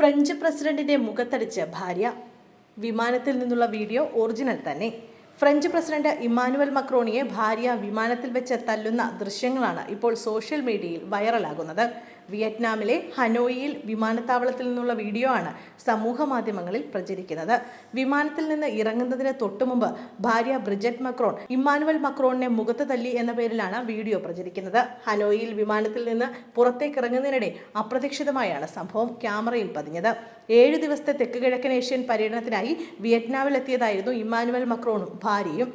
French പ്രസിഡന്റിന്റെ മുഖത്തടിച്ച് ഭാര്യ. വിമാനത്തിൽ നിന്നുള്ള വീഡിയോ ഒറിജിനൽ തന്നെ. ഫ്രഞ്ച് പ്രസിഡന്റ് ഇമ്മാനുവൽ മക്രോണിയെ ഭാര്യ വിമാനത്തിൽ വെച്ച് തല്ലുന്ന ദൃശ്യങ്ങളാണ് ഇപ്പോൾ സോഷ്യൽ മീഡിയയിൽ വൈറലാകുന്നത്. വിയറ്റ്നാമിലെ ഹനോയിയിൽ വിമാനത്താവളത്തിൽ നിന്നുള്ള വീഡിയോ ആണ് സമൂഹ മാധ്യമങ്ങളിൽ പ്രചരിക്കുന്നത്. വിമാനത്തിൽ നിന്ന് ഇറങ്ങുന്നതിന് തൊട്ടുമുമ്പ് ഭാര്യ ബ്രിജറ്റ് മക്രോൺ ഇമ്മാനുവൽ മക്രോണിനെ മുഖത്ത് തല്ലി എന്ന പേരിലാണ് വീഡിയോ പ്രചരിക്കുന്നത്. ഹനോയിയിൽ വിമാനത്തിൽ നിന്ന് പുറത്തേക്ക് ഇറങ്ങുന്നതിനിടെ അപ്രതീക്ഷിതമായാണ് സംഭവം ക്യാമറയിൽ പതിഞ്ഞത്. ഏഴ് ദിവസത്തെ തെക്ക് കിഴക്കൻ ഏഷ്യൻ പര്യടനത്തിനായി വിയറ്റ്നാമിലെത്തിയതായിരുന്നു ഇമ്മാനുവൽ മക്രോണും ഭാര്യയും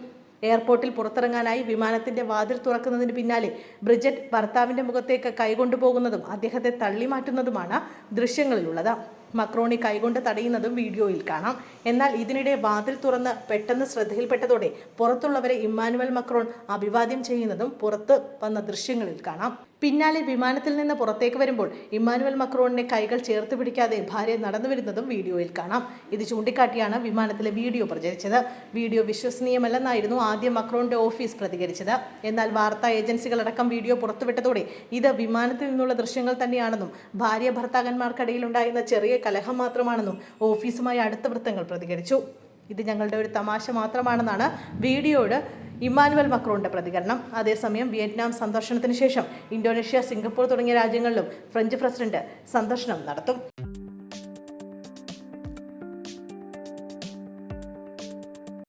എയർപോർട്ടിൽ പുറത്തിറങ്ങാനായി വിമാനത്തിന്റെ വാതിൽ തുറക്കുന്നതിന് പിന്നാലെ ബ്രിജറ്റ് ഭർത്താവിന്റെ മുഖത്തേക്ക് കൈകൊണ്ടുപോകുന്നതും അദ്ദേഹത്തെ തള്ളിമാറ്റുന്നതുമാണ് ദൃശ്യങ്ങളിലുള്ളത്. മക്രോണി കൈകൊണ്ട് തടയുന്നതും വീഡിയോയിൽ കാണാം. എന്നാൽ ഇതിനിടെ വാതിൽ തുറന്ന് പെട്ടെന്ന് ശ്രദ്ധയിൽപ്പെട്ടതോടെ പുറത്തുള്ളവരെ ഇമ്മാനുവൽ മക്രോൺ അഭിവാദ്യം ചെയ്യുന്നതും പുറത്ത് വന്ന ദൃശ്യങ്ങളിൽ കാണാം. പിന്നാലെ വിമാനത്തിൽ നിന്ന് പുറത്തേക്ക് വരുമ്പോൾ ഇമ്മാനുവൽ മക്രോണിനെ കൈകൾ ചേർത്ത് പിടിക്കാതെ ഭാര്യ നടന്നു വരുന്നതും വീഡിയോയിൽ കാണാം. ഇത് ചൂണ്ടിക്കാട്ടിയാണ് വിമാനത്തിലെ വീഡിയോ പ്രചരിച്ചത്. വീഡിയോ വിശ്വസനീയമല്ലെന്നായിരുന്നു ആദ്യം മക്രോണിന്റെ ഓഫീസ് പ്രതികരിച്ചത്. എന്നാൽ വാർത്താ ഏജൻസികളടക്കം വീഡിയോ പുറത്തുവിട്ടതോടെ ഇത് വിമാനത്തിൽ നിന്നുള്ള ദൃശ്യങ്ങൾ തന്നെയാണെന്നും ഭാര്യ ഭർത്താക്കന്മാർക്കിടയിൽ ഉണ്ടായിരുന്ന ചെറിയ കലഹം മാത്രമാണെന്നും ഓഫീസുമായി അടുത്ത വൃത്തങ്ങൾ പ്രതികരിച്ചു. ഇത് ഞങ്ങളുടെ ഒരു തമാശ മാത്രമാണെന്നാണ് വീഡിയോയോട് ഇമ്മാനുവൽ മക്രോണിന്റെ പ്രതികരണം. അതേസമയം വിയറ്റ്നാം സന്ദർശനത്തിന് ശേഷം ഇന്തോനേഷ്യ സിംഗപ്പൂർ തുടങ്ങിയ രാജ്യങ്ങളിലും ഫ്രഞ്ച് പ്രസിഡന്റ് സന്ദർശനം നടത്തും.